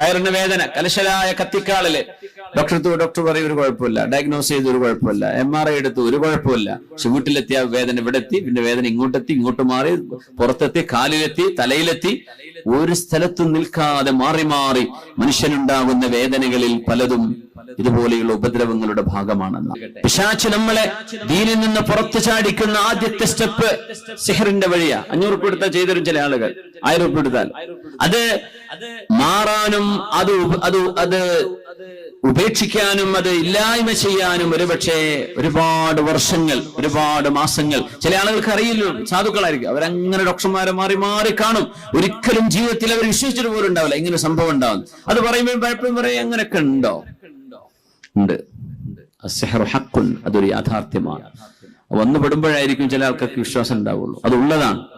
വയറിന് വേദന കലശലായ കത്തിക്കാളിൽ. Doctor doctor പറയും ഒരു കുഴപ്പമില്ല. ഡയഗ്നോസ് ചെയ്ത് ഒരു കുഴപ്പമില്ല. എം ആർ ഐ എടുത്തു ഒരു കുഴപ്പമില്ല. പക്ഷെ വേദന ഇവിടെ എത്തി പിന്നെ വേദന ഇങ്ങോട്ടെത്തി ഇങ്ങോട്ട് മാറി പുറത്തെത്തി കാലിലെത്തി തലയിലെത്തി. ഒരു സ്ഥലത്തും നിൽക്കാതെ മാറി മാറി മനുഷ്യനുണ്ടാകുന്ന വേദനകളിൽ പലതും ഇതുപോലെയുള്ള ഉപദ്രവങ്ങളുടെ ഭാഗമാണെന്ന് പിശാച്ച് നമ്മളെ ദീനിൽ നിന്ന് പുറത്തു ചാടിക്കുന്ന ആദ്യത്തെ സ്റ്റെപ്പ് സിഹറിന്റെ വഴിയാ. അഞ്ഞൂറ് എടുത്താൽ ചെയ്തരും ചില ആളുകൾ. ആയിരം എടുത്താൽ. അത് മാറാനും അത് അത് അത് ഉപേക്ഷിക്കാനും അത് ഇല്ലായ്മ ചെയ്യാനും ഒരുപക്ഷെ ഒരുപാട് വർഷങ്ങൾ ഒരുപാട് മാസങ്ങൾ. ചില ആളുകൾക്ക് അറിയില്ല സാധുക്കളായിരിക്കും. അവരങ്ങനെ ഡോക്ടർമാരെ മാറി മാറി കാണും. ഒരിക്കലും ജീവിതത്തിൽ അവർ വിശ്വസിച്ചിട്ട് പോലും ഉണ്ടാവില്ല. ഇങ്ങനെ സംഭവം ഉണ്ടാവും അത് പറയുമ്പോൾ പലപ്പോഴും പറയും അങ്ങനെയൊക്കെ ഉണ്ടോ? ഉണ്ട്? അതൊരു യാഥാർത്ഥ്യമാണ്. വന്നു പെടുമ്പോഴായിരിക്കും ചില ആൾക്കാർക്ക് വിശ്വാസം ഉണ്ടാവുള്ളൂ. അത് ഉള്ളതാണ്.